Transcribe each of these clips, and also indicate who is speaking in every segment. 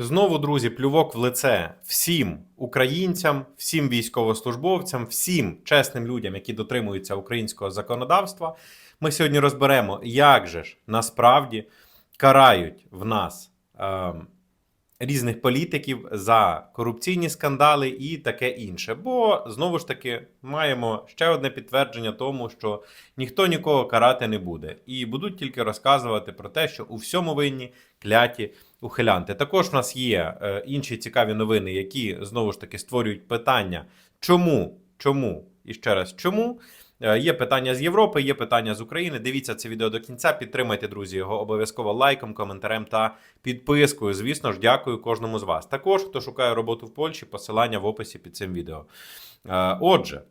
Speaker 1: Знову, друзі, плювок в лице всім українцям, всім військовослужбовцям, всім чесним людям, які дотримуються українського законодавства. Ми сьогодні розберемо, як же ж насправді карають в нас е, різних політиків за корупційні скандали і таке інше. Бо знову ж таки маємо ще одне підтвердження тому, що ніхто нікого карати не буде, і будуть тільки розказувати про те, що у всьому винні кляті ухилянти. Також в нас є е, інші цікаві новини, які знову ж таки створюють питання, чому, чому і ще раз чому. Е, Є питання з Європи, є питання з України. Дивіться це відео до кінця. Підтримайте, друзі, його обов'язково лайком, коментарем та підпискою. Звісно ж, дякую кожному з вас. Також, хто шукає роботу в Польщі, посилання в описі під цим відео. Е, Отже,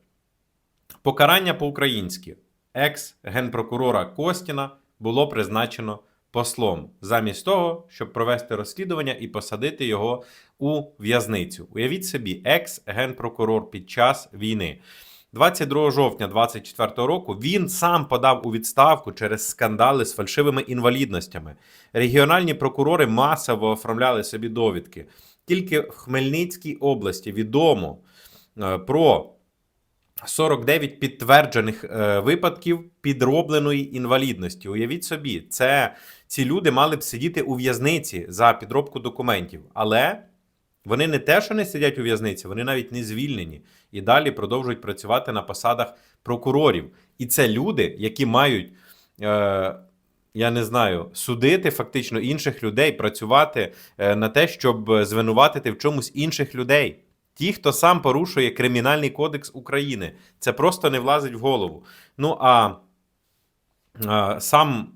Speaker 1: покарання по-українськи екс-генпрокурора Костіна було призначено послом, замість того, щоб провести розслідування і посадити його у в'язницю. Уявіть собі, екс-генпрокурор під час війни. 22 жовтня 2024 року він сам подав у відставку через скандали з фальшивими інвалідностями. Регіональні прокурори масово оформляли собі довідки. Тільки в Хмельницькій області відомо е, про 49 підтверджених е, випадків підробленої інвалідності. Уявіть собі, це ці люди мали б сидіти у в'язниці за підробку документів, але вони не те, що не сидять у в'язниці, вони навіть не звільнені і далі продовжують працювати на посадах прокурорів. І це люди, які мають. Е, я не знаю, судити фактично інших людей, працювати е, на те, щоб звинуватити в чомусь інших людей. Ті, хто сам порушує Кримінальний кодекс України, це просто не влазить в голову. Ну а, а сам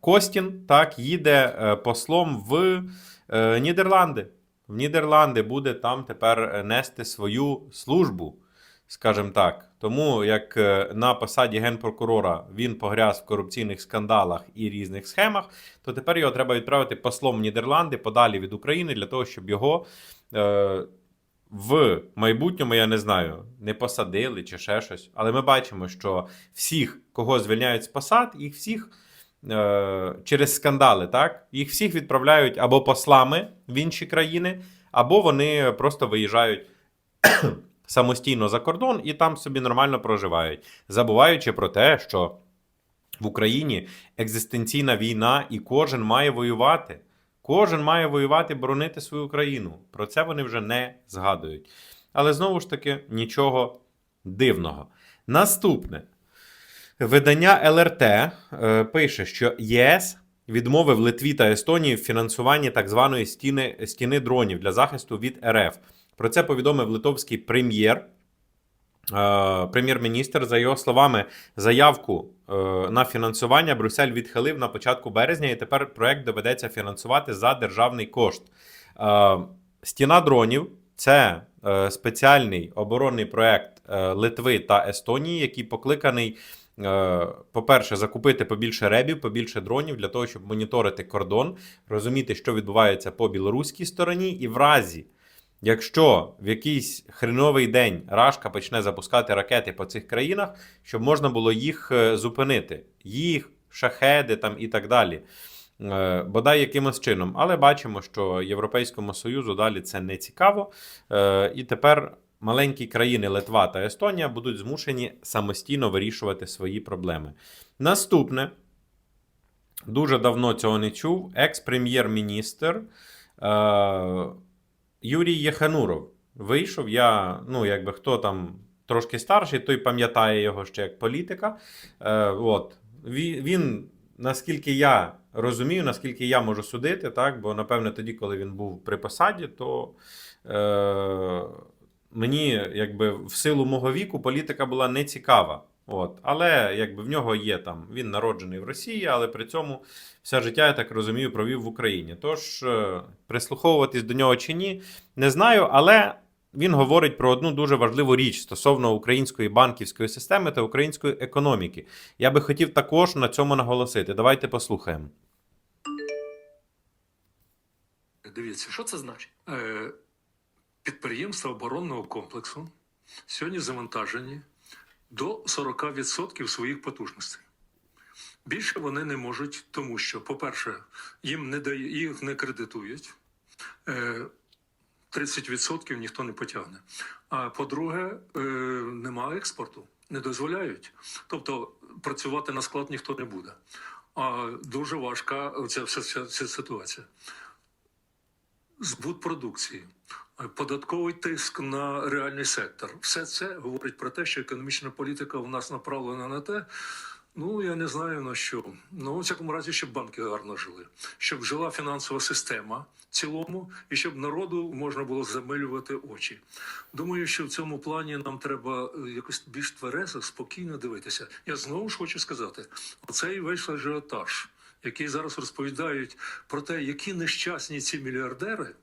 Speaker 1: Костін так їде е, послом в е, Нідерланди. В Нідерланди буде там тепер е, нести свою службу, скажімо так. Тому як е, на посаді генпрокурора він погряз в корупційних скандалах і різних схемах, то тепер його треба відправити послом в Нідерланди подалі від України для того, щоб його. Е, в майбутньому, я не знаю, не посадили чи ще щось. Але ми бачимо, що всіх, кого звільняють з посад, їх всіх е, через скандали, так? Їх всіх відправляють або послами в інші країни, або вони просто виїжджають самостійно за кордон і там собі нормально проживають, забуваючи про те, що в Україні екзистенційна війна, і кожен має воювати. Кожен має воювати, боронити свою країну. Про це вони вже не згадують. Але знову ж таки нічого дивного. Наступне видання ЛРТ е, пише, що ЄС відмовив Литві та Естонії в фінансуванні так званої стіни, стіни дронів для захисту від РФ. Про це повідомив литовський прем'єр. Е, Прем'єр-міністр, за його словами, заявку е, на фінансування Брюссель відхилив на початку березня, і тепер проект доведеться фінансувати за державний кошт. Е, Стіна дронів це спеціальний оборонний проект Литви та Естонії, який покликаний. По-перше, закупити побільше ребів, побільше дронів для того, щоб моніторити кордон, розуміти, що відбувається по білоруській стороні, і в разі, Якщо в якийсь хреновий день Рашка почне запускати ракети по цих країнах, щоб можна було їх е, зупинити, їх, шахеди там і так далі. Е, Бодай якимось чином. Але бачимо, що Європейському Союзу далі це не цікаво. Е, І тепер маленькі країни Литва та Естонія будуть змушені самостійно вирішувати свої проблеми. Наступне, дуже давно цього не чув, екс-прем'єр-міністр. Юрій Єхануров вийшов. Я, ну, якби хто там трошки старший, той пам'ятає його ще як політика. Е, от. Він, він, наскільки я розумію, наскільки я можу судити, так, бо напевне тоді, коли він був при посаді, то е, мені, якби в силу мого віку, політика була не цікава. От. Але якби в нього є там, він народжений в Росії, але при цьому все життя, я так розумію, провів в Україні. Тож е, прислуховуватись до нього чи ні, не знаю, але він говорить про одну дуже важливу річ стосовно української банківської системи та української економіки. Я би хотів також на цьому наголосити. Давайте послухаємо.
Speaker 2: Дивіться, що це значить? Е, підприємства оборонного комплексу сьогодні завантажені до 40% своїх потужностей. Більше вони не можуть, тому що, по-перше, їм не дає, їх не кредитують. е, 30% ніхто не потягне. А по-друге, е, немає експорту, не дозволяють. Тобто працювати на склад ніхто не буде. А дуже важка ця вся ця, ситуація. Збут продукції, е, податковий тиск на реальний сектор. Все це говорить про те, що економічна політика у нас направлена на те. Ну, я не знаю на що. Ну, у всякому разі, щоб банки гарно жили, щоб жила фінансова система в цілому, і щоб народу можна було замилювати очі. Думаю, що в цьому плані нам треба е, якось більш тверезо, спокійно дивитися. Я знову ж хочу сказати: оцей весь ажіотаж, який зараз розповідають про те, які нещасні ці мільярдери.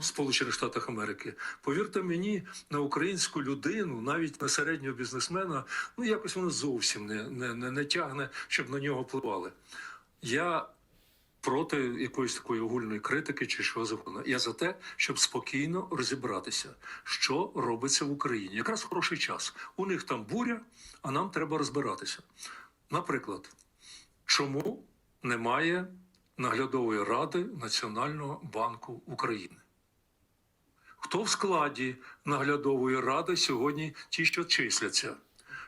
Speaker 2: Сполучених Штатах Америки, повірте мені, на українську людину, навіть на середнього бізнесмена, ну якось воно зовсім не, не, не, не тягне, щоб на нього впливали. Я проти якоїсь такої огульної критики чи що завгодно. Я за те, щоб спокійно розібратися, що робиться в Україні. Якраз хороший час. У них там буря, а нам треба розбиратися. Наприклад, чому немає наглядової ради Національного банку України? Хто в складі наглядової ради сьогодні ті, що числяться?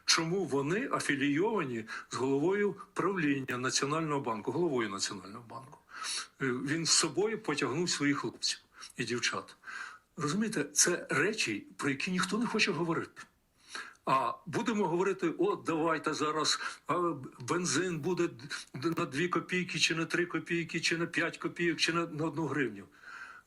Speaker 2: Чому вони афілійовані з головою правління Національного банку, головою Національного банку? Е, Він з собою потягнув своїх хлопців і дівчат. Розумієте, це речі, про які ніхто не хоче говорити. А будемо говорити: от давайте зараз бензин буде на 2 копійки, чи на 3 копійки, чи на 5 копійок, чи на, 1 гривню.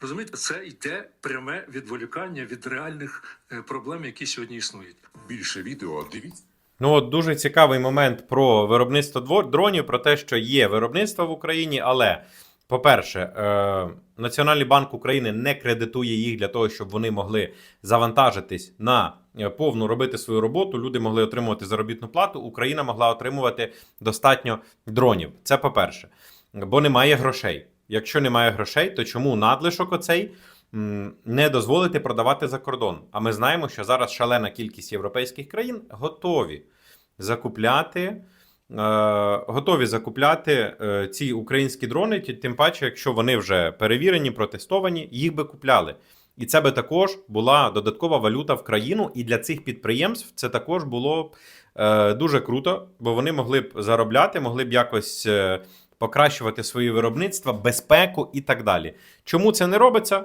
Speaker 2: Розумієте, це йде пряме відволікання від реальних е, проблем, які сьогодні існують.
Speaker 3: Більше відео дивіться.
Speaker 1: Ну, от дуже цікавий момент про виробництво дронів, про те, що є виробництво в Україні, але, по-перше, е, Національний банк України не кредитує їх для того, щоб вони могли завантажитись на е, повну робити свою роботу. Люди могли отримувати заробітну плату. Україна могла отримувати достатньо дронів. Це по-перше, бо немає грошей. Якщо немає грошей, то чому надлишок оцей не дозволити продавати за кордон? А ми знаємо, що зараз шалена кількість європейських країн готові закупляти. е, Готові закупляти е, ці українські дрони, тим паче, якщо вони вже перевірені, протестовані, їх би купляли. І це би також була додаткова валюта в країну. І для цих підприємств це також було б е, дуже круто, бо вони могли б заробляти, могли б якось покращувати свої виробництва, безпеку і так далі. Чому це не робиться?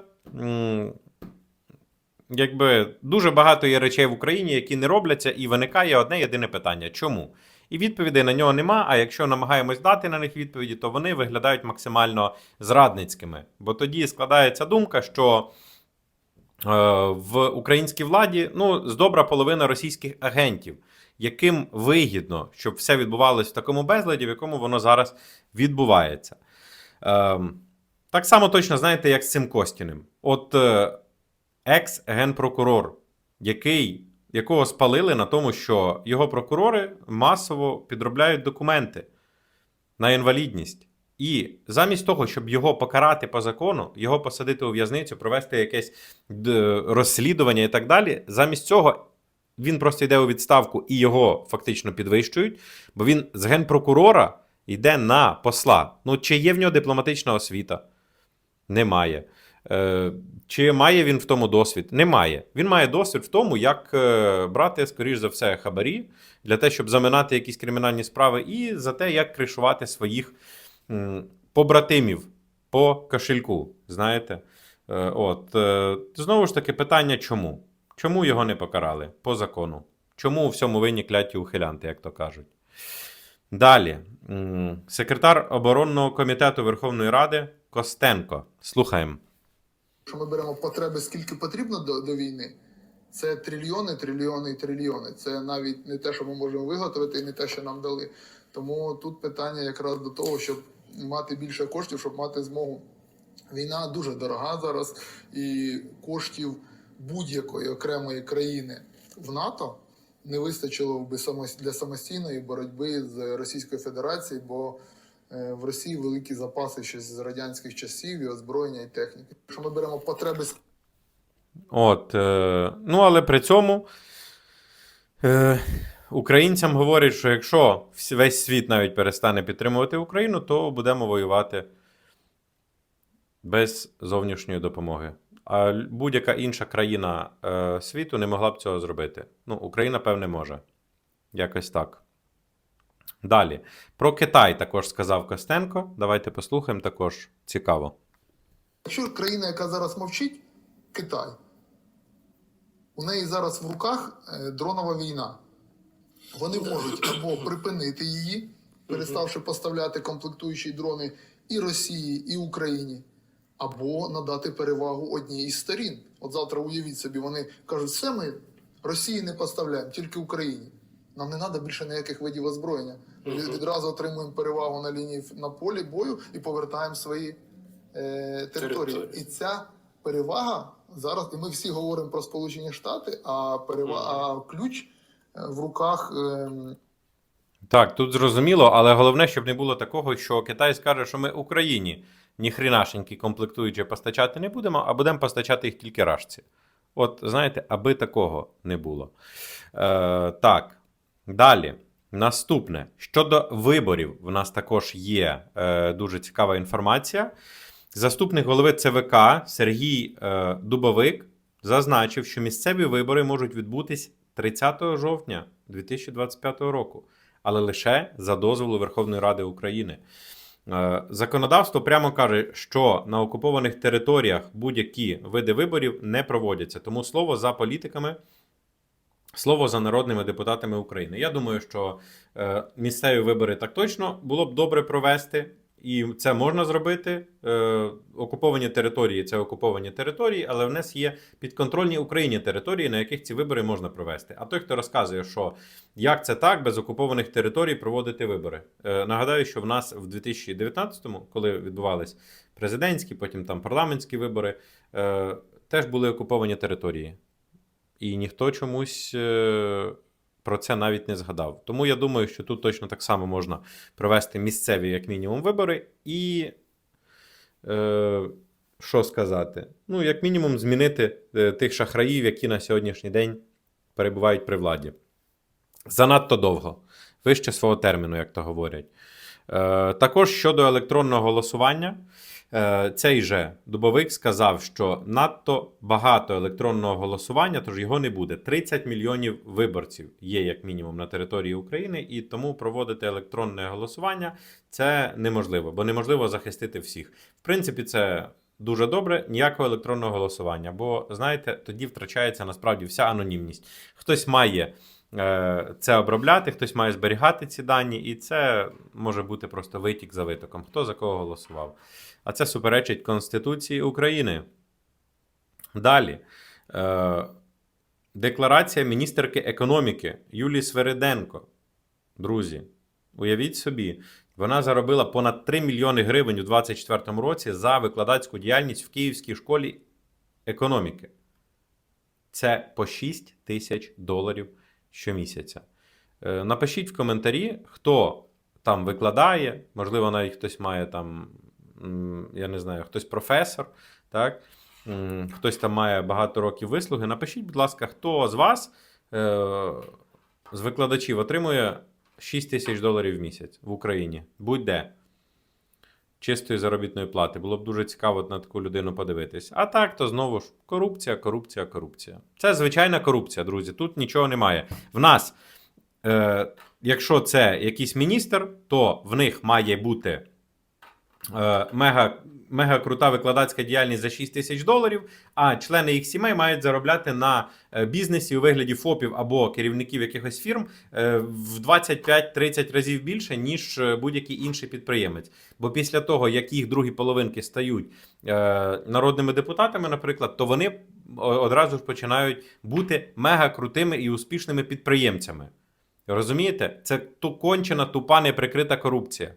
Speaker 1: Якби дуже багато є речей в Україні, які не робляться, і виникає одне єдине питання: чому? І відповідей на нього нема. А якщо намагаємось дати на них відповіді, то вони виглядають максимально зрадницькими. Бо тоді складається думка, що е, в українській владі ну, з добра половина російських агентів, яким вигідно, щоб все відбувалося в такому безладі, в якому воно зараз відбувається. Ем, так само точно знаєте, як з цим Костіним. От е, екс-генпрокурор, який, якого спалили на тому, що його прокурори масово підробляють документи на інвалідність. І замість того, щоб його покарати по закону, його посадити у в'язницю, провести якесь розслідування і так далі, замість цього він просто йде у відставку і його фактично підвищують, бо він з генпрокурора йде на посла. Ну, чи є в нього дипломатична освіта? Немає. Е, чи має він в тому досвід? Немає. Він має досвід в тому, як е, брати, скоріш за все, хабарі для того, щоб заминати якісь кримінальні справи, і за те, як кришувати своїх побратимів по кошельку. Знаєте? Е, от. Е, знову ж таки, питання чому? Чому його не покарали по закону? Чому у всьому винні кляті ухилянти, як то кажуть? Далі. Секретар оборонного комітету Верховної Ради Костенко. Слухаємо.
Speaker 4: Якщо ми беремо потреби, скільки потрібно до, до війни, це трильйони, трильйони і трильйони. Це навіть не те, що ми можемо виготовити, і не те, що нам дали. Тому тут питання якраз до того, щоб мати більше коштів, щоб мати змогу. Війна дуже дорога зараз, і коштів будь-якої окремої країни в НАТО не вистачило би для самостійної боротьби з Російською Федерацією, бо е, в Росії великі запаси ще з радянських часів і озброєння і техніки. Якщо ми беремо потреби
Speaker 1: От, е, ну, але при цьому е, українцям говорять, що якщо весь світ навіть перестане підтримувати Україну, то будемо воювати без зовнішньої допомоги. А будь-яка інша країна е, світу не могла б цього зробити. Ну, Україна, певне, може. Якось так. Далі. Про Китай також сказав Костенко. Давайте послухаємо також. Цікаво.
Speaker 4: Якщо країна, яка зараз мовчить, Китай. У неї зараз в руках е, дронова війна. Вони можуть або припинити її, переставши поставляти комплектуючі дрони і Росії, і Україні, або надати перевагу одній із сторін. От завтра уявіть собі, вони кажуть, все ми Росії не поставляємо, тільки Україні. Нам не треба більше ніяких видів озброєння. Ми відразу отримуємо перевагу на лінії на полі бою і повертаємо свої е, території.
Speaker 5: Території.
Speaker 4: І ця перевага зараз, і ми всі говоримо про Сполучені Штати, а перевага, а ключ е, в руках. ем,
Speaker 1: Так, тут зрозуміло, але головне, щоб не було такого, що Китай скаже, що ми Україні ніхрінашенькі комплектуючі постачати не будемо, а будемо постачати їх тільки рашці. От, знаєте, аби такого не було. Е, так, далі. Наступне. Щодо виборів, в нас також є е, дуже цікава інформація. Заступник голови ЦВК Сергій е, Дубовик зазначив, що місцеві вибори можуть відбутись 30 жовтня 2025 року але лише за дозволу Верховної Ради України. Е, Законодавство прямо каже, що на окупованих територіях будь-які види виборів не проводяться. Тому слово за політиками, слово за народними депутатами України. Я думаю, що е, місцеві вибори так точно було б добре провести. І це можна зробити. Е, окуповані території це окуповані території, але в нас є підконтрольні Україні території, на яких ці вибори можна провести. А той, хто розказує, що як це так без окупованих територій проводити вибори? Е, нагадаю, що в нас в 2019-му, коли відбувались президентські, потім там парламентські вибори, е, теж були окуповані території. І ніхто чомусь е, про це навіть не згадав. Тому я думаю, що тут точно так само можна провести місцеві, як мінімум, вибори, і е, що сказати? Ну, як мінімум, змінити е, тих шахраїв, які на сьогоднішній день перебувають при владі. Занадто довго, вище свого терміну, як то говорять. Е, також щодо електронного голосування, цей же Дубовик сказав, що надто багато електронного голосування, тож його не буде. 30 мільйонів виборців є як мінімум на території України, і тому проводити електронне голосування це неможливо, бо неможливо захистити всіх. В принципі, це дуже добре, ніякого електронного голосування, бо знаєте, тоді втрачається насправді вся анонімність. Хтось має е, це обробляти, хтось має зберігати ці дані, і це може бути просто витік за витоком, хто за кого голосував. А це суперечить Конституції України. Далі. Е, декларація міністерки економіки Юлії Свериденко. Друзі, уявіть собі, вона заробила понад 3 мільйони гривень у 2024 році за викладацьку діяльність в Київській школі економіки. Це по 6 тисяч доларів щомісяця. Е, Напишіть в коментарі, хто там викладає, можливо, навіть хтось має там, я не знаю, хтось професор, так? Хтось там має багато років вислуги. Напишіть, будь ласка, хто з вас е, з викладачів отримує 6 тисяч доларів в місяць в Україні. Будь-де. Чистої заробітної плати. Було б дуже цікаво на таку людину подивитись. А так, то знову ж корупція, корупція, корупція. Це звичайна корупція, друзі. Тут нічого немає. В нас, е, якщо це якийсь міністр, то в них має бути мега, мега крута викладацька діяльність за 6 тисяч доларів, а члени їх сімей мають заробляти на е, бізнесі у вигляді ФОПів або керівників якихось фірм е, в 25-30 разів більше, ніж е, будь-який інший підприємець. Бо після того, як їх другі половинки стають е, народними депутатами, наприклад, то вони одразу ж починають бути мега крутими і успішними підприємцями. Розумієте? Це кончена, тупа, неприкрита корупція.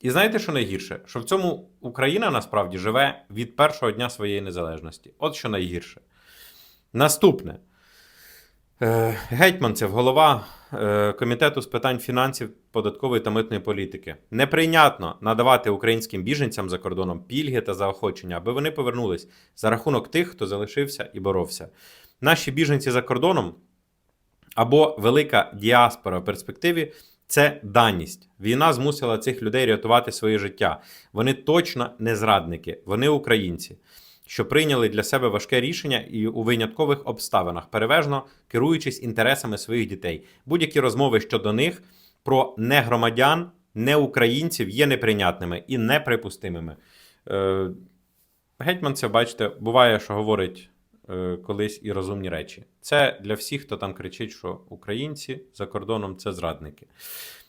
Speaker 1: І знаєте, що найгірше? Що в цьому Україна насправді живе від першого дня своєї незалежності. От що найгірше. Наступне. Е, Гетьманцев, голова е, комітету з питань фінансів, податкової та митної політики. Неприйнятно надавати українським біженцям за кордоном пільги та заохочення, аби вони повернулись за рахунок тих, хто залишився і боровся. Наші біженці за кордоном або велика діаспора в перспективі Це даність. Війна змусила цих людей рятувати своє життя. Вони точно не зрадники, вони українці, що прийняли для себе важке рішення і у виняткових обставинах, переважно керуючись інтересами своїх дітей. Будь-які розмови щодо них про негромадян, неукраїнців є неприйнятними і неприпустимими. Е, Гетьманцев, бачите, буває, що говорить колись і розумні речі. Це для всіх, хто там кричить, що українці за кордоном це зрадники.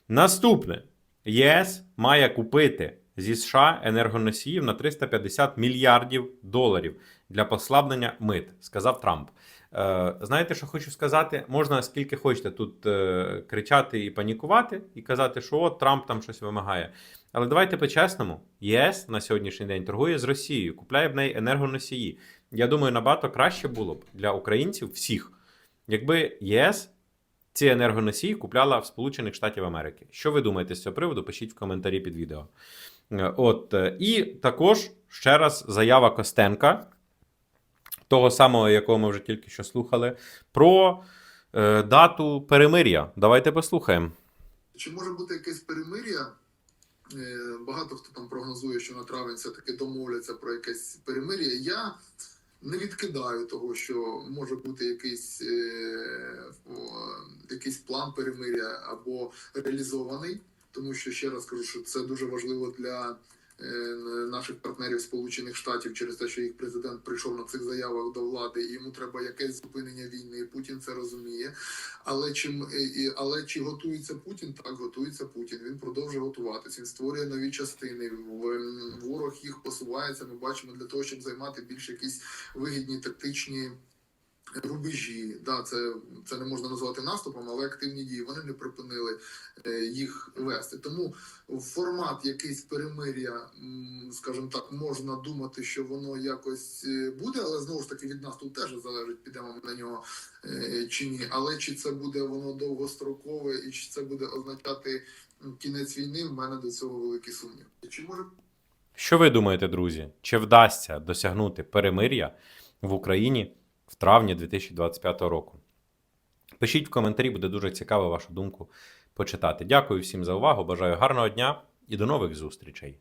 Speaker 1: Наступне: ЄС має купити зі США енергоносіїв на 350 мільярдів доларів для послаблення мит, сказав Трамп. Е, знаєте, що хочу сказати? Можна скільки хочете тут е, кричати і панікувати, і казати, що от Трамп там щось вимагає. Але давайте по-чесному, ЄС на сьогоднішній день торгує з Росією, купляє в неї енергоносії. Я думаю, набагато краще було б для українців всіх, якби ЄС ці енергоносії купляла в Сполучених Штатів Америки. Що ви думаєте з цього приводу? Пишіть в коментарі під відео. Е, От е, і також ще раз заява Костенка, того самого, якого ми вже тільки що слухали, про е, дату перемир'я. Давайте послухаємо.
Speaker 4: Чи може бути якесь перемир'я? Е, Багато хто там прогнозує, що на травень все-таки домовляться про якесь перемир'я. Я не відкидаю того, що може бути якийсь, е, якийсь план перемир'я або реалізований, тому що ще раз кажу, що це дуже важливо для наших партнерів Сполучених Штатів через те, що їх президент прийшов на цих заявах до влади, і йому треба якесь зупинення війни. Путін це розуміє. Але чим і- але чи готується Путін? Так, готується Путін. Він продовжує готуватися. Він створює нові частини. Ворог їх посувається. Ми бачимо для того, щоб займати більш якісь вигідні тактичні. Рубежі, да, це, це не можна назвати наступом, але активні дії вони не припинили е, їх вести. Тому формат якийсь перемир'я, скажімо так, можна думати, що воно якось е, буде, але знову ж таки від нас тут теж залежить, підемо ми на нього е, чи ні. Але чи це буде воно довгострокове і чи це буде означати кінець війни? В мене до цього великий сумнів. Чи може
Speaker 1: Що ви думаєте, друзі? Чи вдасться досягнути перемир'я в Україні в травні 2025 року? Пишіть в коментарі, буде дуже цікаво вашу думку почитати. Дякую всім за увагу. Бажаю гарного дня і до нових зустрічей.